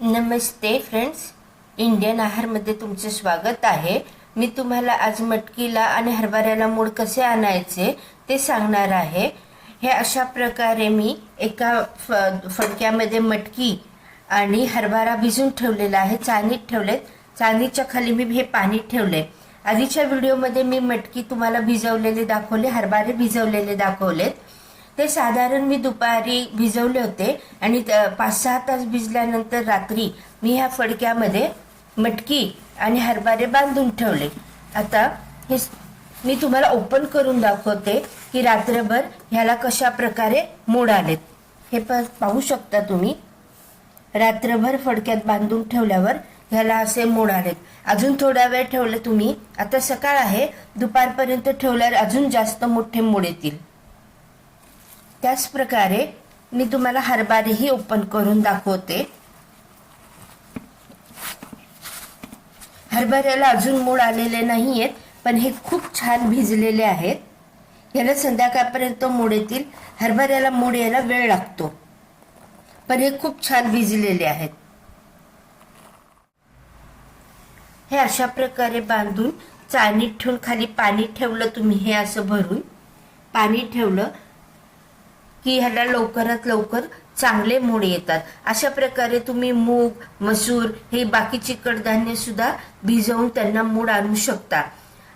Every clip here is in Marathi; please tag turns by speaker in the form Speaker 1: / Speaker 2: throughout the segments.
Speaker 1: नमस्ते फ्रेंड्स. इंडियन आहारमध्ये तुमचं स्वागत आहे. मी तुम्हाला आज मटकीला आणि हरभऱ्याला मूड कसे आणायचे ते सांगणार आहे. हे अशा प्रकारे मी एका फ फडक्यामध्ये मटकी आणि हरभरा भिजून ठेवलेला आहे. चाळणीत ठेवलेत. चाळणीच्या खाली मी हे पाणी ठेवले. आधीच्या व्हिडिओमध्ये मी मटकी तुम्हाला भिजवलेले दाखवले हरभरे भिजवलेले दाखवलेत. ते साधारण मी दुपारी भिजवले होते आणि पाच सहा तास भिजल्यानंतर रात्री मी ह्या फडक्यामध्ये मटकी आणि हरभरे बांधून ठेवले. आता हे मी तुम्हाला ओपन करून दाखवते की रात्रभर ह्याला कशा प्रकारे मोड आलेत. हे पाहू शकता तुम्ही. रात्रभर फडक्यात बांधून ठेवल्यावर ह्याला असे मोड आलेत. अजून थोडा वेळ ठेवलं तुम्ही. आता सकाळ आहे. दुपारपर्यंत ठेवल्यावर अजून जास्त मोठे मोड येतील. त्याच प्रकारे मी तुम्हाला हरभरेही ओपन करून दाखवते. हरभऱ्याला अजून मूळ आलेले नाहीयेत पण हे खूप छान भिजलेले आहेत. याला संध्याकाळपर्यंत मोड येतील हरभऱ्याला मूड यायला वेळ लागतो. पण हे खूप छान भिजलेले आहेत. हे अशा प्रकारे बांधून चाळणीत ठेवून खाली पाणी ठेवलं तुम्ही हे असं भरून. पाणी ठेवलं की ह्याला लवकरात लवकर चांगले मूळ येतात. अशा प्रकारे तुम्ही मूग मसूर हे बाकीची कडधान्य सुद्धा भिजवून त्यांना मूड आणू शकता.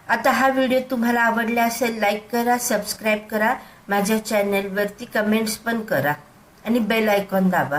Speaker 1: आता हा व्हिडिओ तुम्हाला आवडला असेल लाईक करा सबस्क्राईब करा. माझ्या चॅनलवरती कमेंट्स पण करा. आणि बेल आयकॉन दाबा.